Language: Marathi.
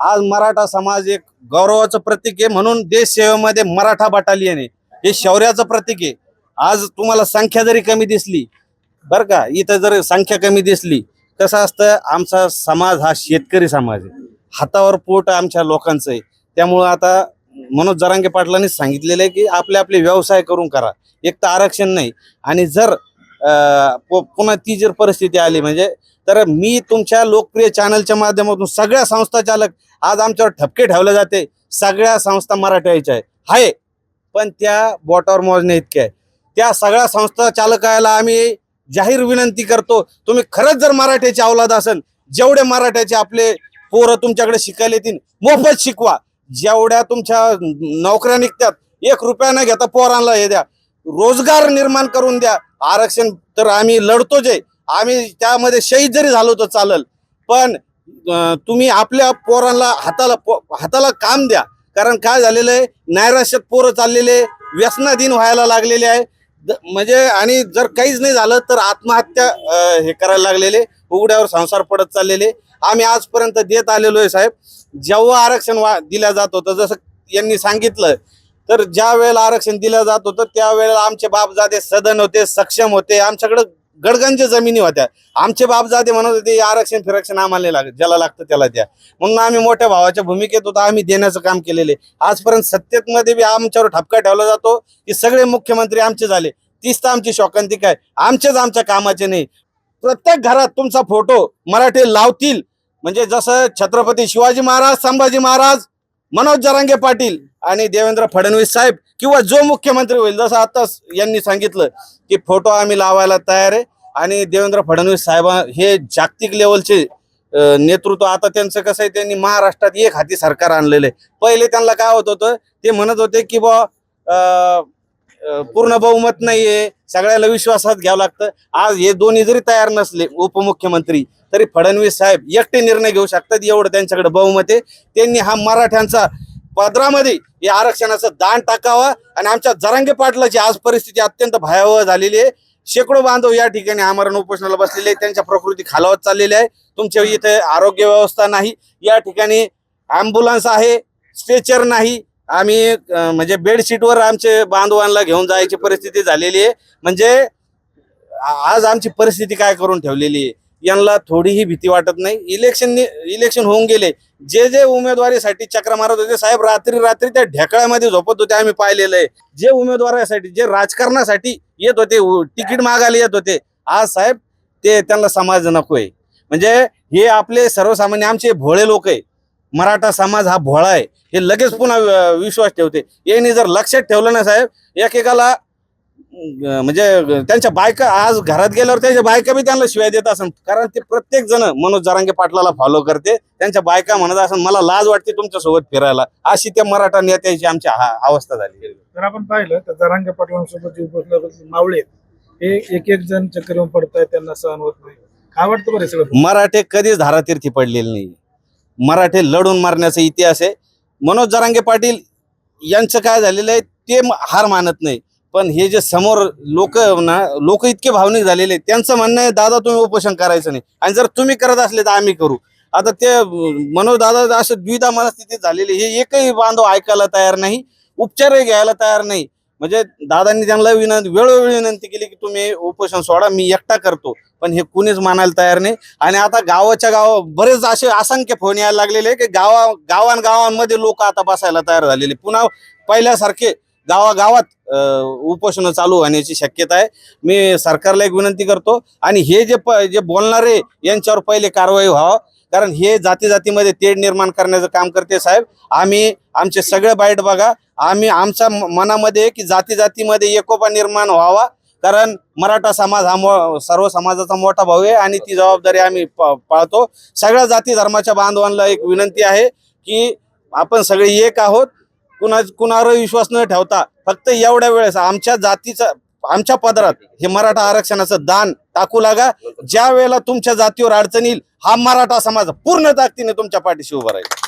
आज मराठा समाज एक गौरवाचं प्रतीक आहे म्हणून देश सेवेमध्ये मराठा बटालियन आहे. हे शौर्याचं प्रतीक आहे. आज तुम्हाला संख्या जरी कमी दिसली बरं का इथं जर संख्या कमी दिसली कसं असतं आमचा समाज हा शेतकरी समाज आहे. हातावर पोट आमच्या लोकांचं आहे. त्यामुळं आता मनोज जरांगे पाटलांनी सांगितलेलं आहे की आपले आपले व्यवसाय करून करा. एक तर आरक्षण नाही. आणि जर पुन्हा ती जर परिस्थिती आली म्हणजे तर मी तुमच्या लोकप्रिय चॅनलच्या माध्यमातून सगळ्या संस्था चालक आज आमच्यावर ठपके ठेवले जाते. सगळ्या संस्था मराठ्याच्या आहे. पण त्या बोटावर मोजण्या इतक्या आहे त्या सगळ्या संस्था चालकाला आम्ही जाहीर विनंती करतो तुम्ही खरंच जर मराठ्याचे अवलाद असेल जेवढे मराठ्याचे आपले पोरं तुमच्याकडे शिकायला येतील मोफत शिकवा. जेवढ्या तुमच्या नोकऱ्या निघतात एक रुपया न घेता पोरांना हे द्या. रोजगार निर्माण करून द्या. आरक्षण तर आम्ही लढतो जे. आम्ही त्यामध्ये शहीद जरी झालो तर चालेल पण तुम्ही आपल्या पोरांना हाताला पो- हाताला काम द्या. कारण काय झालेलं आहे नैराश्यात पोरं चाललेले व्यसनाधीन व्हायला लागलेले आहे. द- म्हणजे आणि जर काहीच नाही झालं तर आत्महत्या हे करायला लागलेले उघड्यावर संसार पडत चाललेले. आम्ही आजपर्यंत देत आलेलो आहे साहेब. जेव्हा आरक्षण वा दिल्या जात होतं जसं यांनी सांगितलं तर ज्या वेळेला आरक्षण दिलं जात होतं त्यावेळेला आमचे बापजादे सदन होते सक्षम होते. आमच्याकडं गडगंज जमिनी होत्या. आमचे बापजादे म्हणत होते "हे आरक्षण फिरक्षण आम्हाला लाग लागत ज्याला लागतं त्याला द्या. म्हणून आम्ही मोठ्या भावाच्या भूमिकेत होतो आम्ही देण्याचं काम केलेले. आजपर्यंत सत्तेत मध्ये बी आमच्यावर ठपका ठेवला जातो की सगळे मुख्यमंत्री आमचे झाले. तीच तर आमची शोकांतिक आहे. आमचेच आमच्या कामाचे नाही. प्रत्येक घरात तुमचा फोटो मराठी लावतील. म्हणजे जसं छत्रपती शिवाजी महाराज संभाजी महाराज मनोज जरांगे पाटील आणि देवेंद्र फडणवीस साहेब किंवा जो मुख्यमंत्री होईल जसं आताच यांनी सांगितलं की फोटो आम्ही लावायला तयार आहे आणि देवेंद्र फडणवीस साहेब हे जागतिक लेवलचे नेतृत्व आता त्यांचं कसं आहे त्यांनी महाराष्ट्रात एक हाती सरकार आणलेलं आहे. पहिले त्यांना काय होत होतं ते म्हणत होते की बा पूर्ण बहुमत नाहीये. सगळ्याला विश्वासात घ्यावं लागतं. आज हे दोन्ही जरी तयार नसले उपमुख्यमंत्री तरी फडणवीस साहेब एकटे निर्णय घेऊ शकतात. एवढं त्यांच्याकडे बहुमत आहे. त्यांनी हा मराठ्यांचा पदरामध्ये या आरक्षणाचं दान टाकावा आणि आमच्या जरांगे पाटलाची आज परिस्थिती अत्यंत भयावह झालेली आहे. शेकडो बांधव या ठिकाणी आमरण उपोषणाला बसलेले आहेत. त्यांच्या प्रकृती खालावत चाललेली आहे. तुमच्या इथे आरोग्य व्यवस्था नाही. या ठिकाणी ॲम्ब्युलन्स आहे स्ट्रेचर नाही. आम्ही म्हणजे बेडशीटवर आमचे बांधवांना घेऊन जायची परिस्थिती झालेली आहे. म्हणजे आज आमची परिस्थिती काय करून ठेवलेली आहे? यांना थोडीही भीती वाटत नाही. इलेक्शन इलेक्शन होऊन गेले. जे जे उमेदवारीसाठी चक्र मारत होते साहेब रात्री रात्री त्या ढेकळ्यामध्ये झोपत होते आम्ही पाहिलेलं आहे. जे उमेदवारासाठी जे राजकारणासाठी येत होते उ- तिकीट मागायला येत होते आज साहेब ते त्यांना समाज नको आहे म्हणजे हे आपले सर्वसामान्य आमचे भोळे लोक आहे. मराठा समाज हा भोळा आहे. हे लगेच पुन्हा विश्वास ठेवते. यांनी जर लक्षात ठेवलं ना साहेब एकेकाला म्हणजे त्यांच्या बायका आज घरात गेल्यावर त्यांच्या बायका बी त्यांना शिवाय देत असन. कारण ते प्रत्येक जण मनोज जरांगे पाटलाला फॉलो करते. त्यांच्या बायका म्हणत असन मला लाज वाटते तुमच्यासोबत फिरायला. अशी त्या मराठा नेत्याची आमची हा- अवस्था झाली. जर आपण पाहिलं तर जरांगे पाटलांसोबत मावळे हे एक एक जण चक्कर येऊन पडत त्यांना सहन होत नाही. काय वाटतं बरं सगळं? मराठे कधीच धारातीर्थी पडलेले नाही मराठे लढून मारण्याचा इतिहास आहे. मनोज जरांगे पाटील यांचं काय झालेलं आहे ते हार मानत नाही. पण हे जे समोर लोक ना लोक इतके भावनिक झालेले आहेत, त्यांचं म्हणणं आहे दादा तुम्ही उपोषण करायचं नाही. आणि जर तुम्ही करत असले तर आम्ही करू. आता ते मनोज दादा असं द्विधा मनस्थितीत झालेले हे एकही बांधव ऐकायला तयार नाही उपचारही घ्यायला तयार नाही. म्हणजे दादांनी त्यांना विनंती वेळोवेळी विनंती केली की तुम्ही उपोषण सोडा मी एकटा करतो. पण हे कुणीच मानायला तयार नाही. आणि आता गावाच्या गावा बरेच असे असंख्य फोन यायला लागलेले आहे की गावा गावां गावांमध्ये लोक आता बसायला तयार झालेले. पुन्हा पहिल्यासारखे गावागावात उपोषण चालू होण्याची शक्यता आहे. मी सरकारला एक विनंती करतो. आणि हे जे प जे बोलणारे यांच्यावर पहिले कारवाई व्हावं. कारण हे जाती जातीमध्ये तेढ निर्माण करण्याचं काम करते साहेब. आम्ही आमचे सगळे बाईट बघा. आम्ही आमच्या म- मनामध्ये की जाती जातीमध्ये एकोपा निर्माण व्हावा. कारण मराठा समाज हा सर्व समाजाचा मोठा भाऊ आहे आणि ती जबाबदारी आम्ही प- पाळतो. सगळ्या जाती धर्माच्या बांधवांना एक विनंती आहे की आपण सगळे एक आहोत. कुणा कुणावर विश्वास न ठेवता फक्त एवढ्या वेळेस आमच्या जातीचा आमच्या पदरात हे मराठा आरक्षणाचं दान टाकू लागा. ज्या वेळेला तुमच्या जातीवर अडचण येईल हा मराठा समाज पूर्ण ताकदीने तुमच्या पाठीशी उभा राहील.